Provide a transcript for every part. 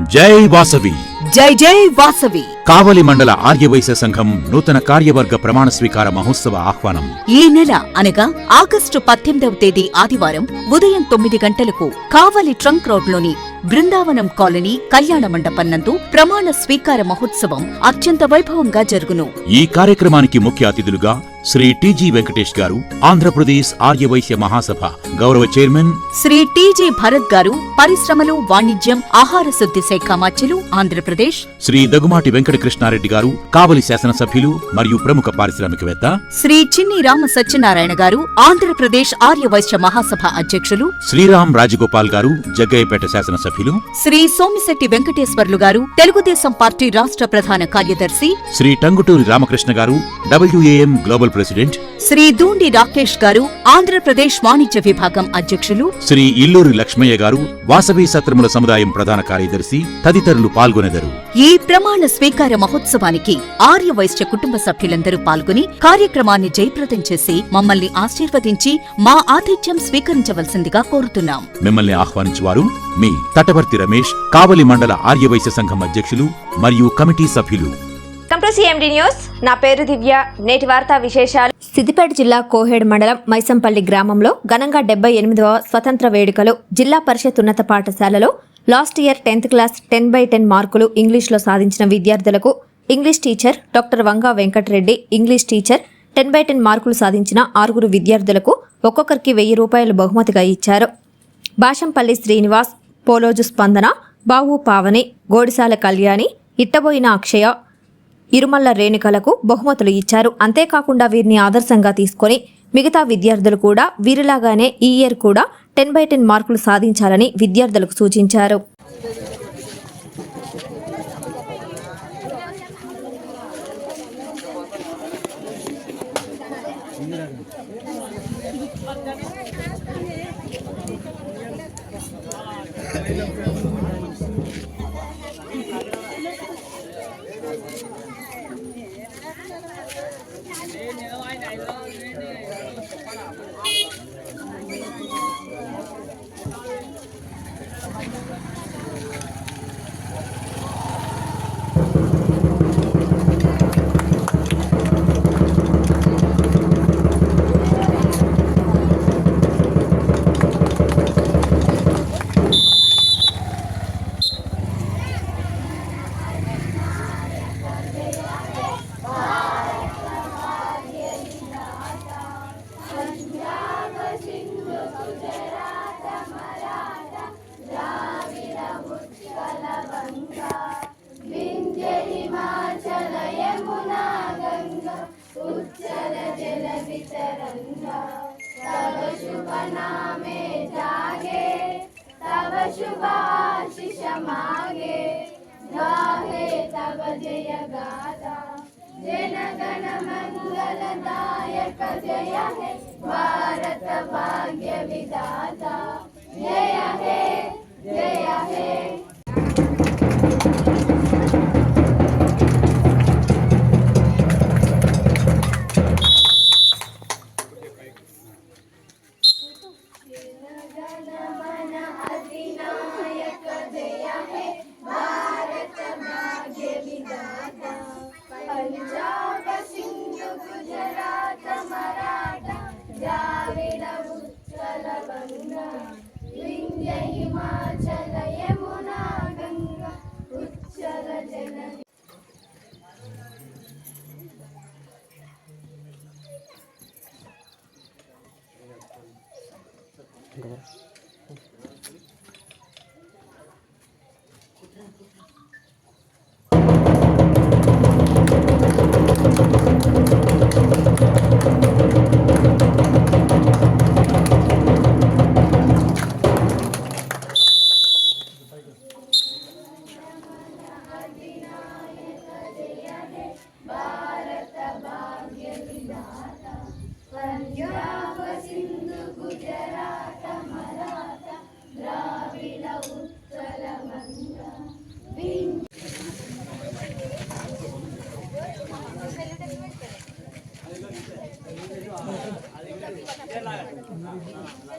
జై వాసవి. జై జై వాసవి. కావలి మండల ఆర్యవైశ్య సంఘం నూతన కార్యవర్గ ప్రమాణ స్వీకార మహోత్సవ ఆహ్వానం. ఈ నెల అనగా ఆగస్టు పద్దెనిమిదవ తేదీ ఆదివారం ఉదయం తొమ్మిది గంటలకు కావలి ట్రంక్ రోడ్లోని బృందావనం కాలనీ కళ్యాణ మండపం నందు ప్రమాణ స్వీకార మహోత్సవం అత్యంత వైభవంగా జరుగును. ఈ కార్యక్రమానికి ముఖ్య అతిథులుగా శ్రీ టిజి వెంకటేష్ గారు ఆంధ్రప్రదేశ్ ఆర్యవైశ్య మహాసభ గౌరవ చైర్మన్ శ్రీ టీజీ భరత్ గారు పరిశ్రమలు వాణిజ్యం ఆహార శుద్ధి శాఖ మాచ్యులు ఆంధ్రప్రదేశ్. శ్రీ దగుమాటి వెంకట కృష్ణారెడ్డి గారు కావలి శాసనసభ్యులు మరియు ప్రముఖ పారిశ్రామికవేత్త. శ్రీ చిన్ని రామ సత్యనారాయణ గారు ఆంధ్రప్రదేశ్ ఆర్యవైశ్య మహాసభ అధ్యక్షులు. శ్రీరామ్ రాజగోపాల్ గారు జగ్గయ్యపేట శాసనసభ్యులు. శ్రీ సోమిశెట్టి వెంకటేశ్వర్లు గారు తెలుగుదేశం పార్టీ రాష్ట్ర ప్రధాన కార్యదర్శి. Shri Tanguturi Ramakrishna garu WAM global president. Shri Dhoondi Rakesh garu Andhra Pradesh వాణిజ్య విభాగం అధ్యక్షులు. శ్రీ ఇల్లూరి లక్ష్మయ్య గారు వాసవి సత్రముల సముదాయం ప్రధాన కార్యదర్శి తదితరులు పాల్గొనెదరు. ఈ ప్రమాణ స్వీకార మహోత్సవానికి ఆర్య వైశ్య కుటుంబ సభ్యులందరూ పాల్గొని కార్యక్రమాన్ని జయప్రదం చేసి మమ్మల్ని ఆశీర్వదించి మా ఆతిథ్యం స్వీకరించవలసిందిగా కోరుతున్నాం. మిమ్మల్ని ఆహ్వానించువారు మీ తటవర్తి రమేష్ కావలి మండల ఆర్యవైశ్య సంఘం అధ్యక్షులు మరియు కమిటీ సభ్యులు. Welcome to news. నా పేరు దివ్య. నేటి వార్తా విశేషాలు. సిద్దిపేట జిల్లా కోహేడ్ మండలం మైసంపల్లి గ్రామంలో ఘనంగా డెబ్బై ఎనిమిదవ స్వతంత్ర వేడుకలు జిల్లా పరిషత్ ఉన్నత పాఠశాలలో last year tenth class ten by ten మార్కులు ఇంగ్లీష్లో సాధించిన విద్యార్థులకు English teacher doctor Vanga Venkata Reddy English teacher ten by ten మార్కులు సాధించిన ఆరుగురు విద్యార్థులకు ఒక్కొక్కరికి వెయ్యి రూపాయలు బహుమతిగా ఇచ్చారు. బాషంపల్లి శ్రీనివాస్ పోలోజు స్పందన బావు పావని గోడిసాల కళ్యాణి ఇట్టబోయిన అక్షయ ఇరుమల్ల రేణుకలకు బహుమతులు ఇచ్చారు. అంతేకాకుండా వీరిని ఆదర్శంగా తీసుకొని మిగతా విద్యార్థులు కూడా వీరిలాగానే ఈ ఇయర్ కూడా టెన్ బై టెన్ మార్కులు సాధించాలని విద్యార్థులకు సూచించారు. मागे गाहे तब जय गाता। जन गण मंगल दायक जय है, भारत भाग्य विदाता जय है जय है। గుజరాత మరాఠ ద్రావిడ ఉత్కల బంగ హిమాచల యమునా గంగ ఉచ్చల జన Gracias.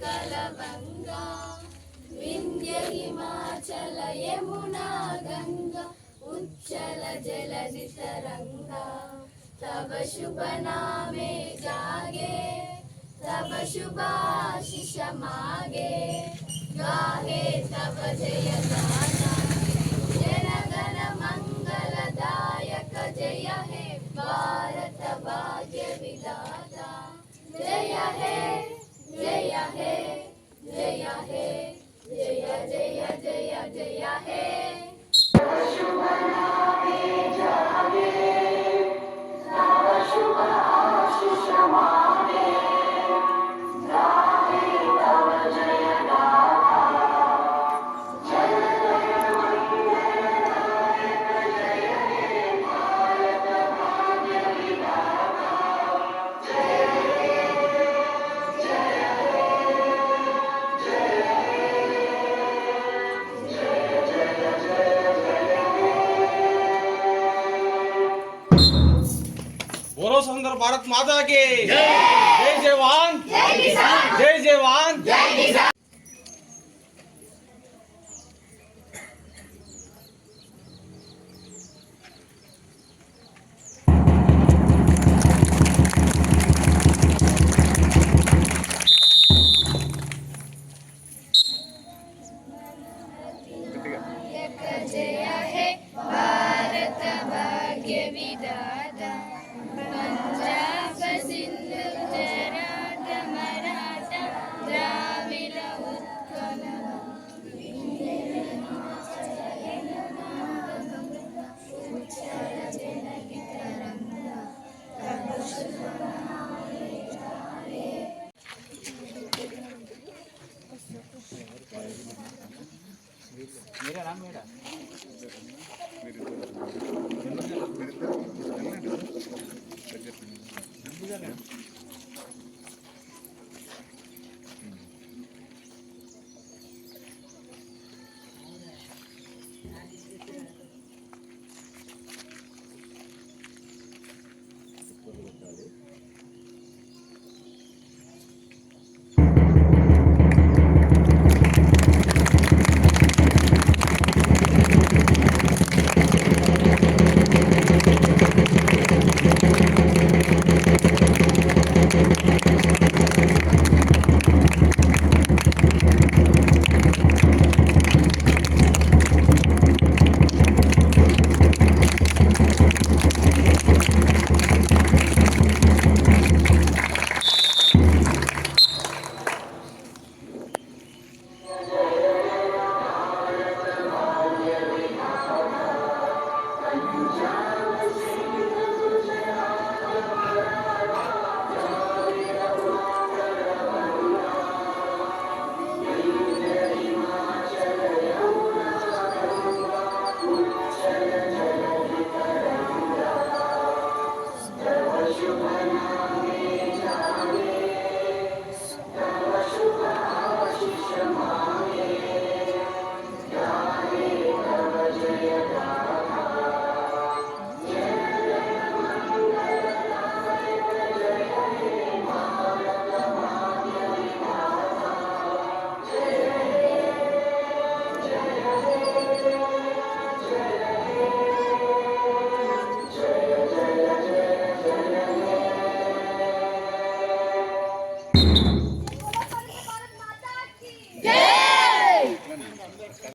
बंगा विंध्य हिमाचल यमुना गंगा उच्चल जलधि तरंगा तब शुभ नामे जागे, तब शुभाशिष मागे। गाहे तब जय गाना जन गण मंगलदायक जय हे। भारत भाग्य विधाता, जय हे, जय बोलो सुंदर भारत माता की जय जवान जय जवान जय మేడం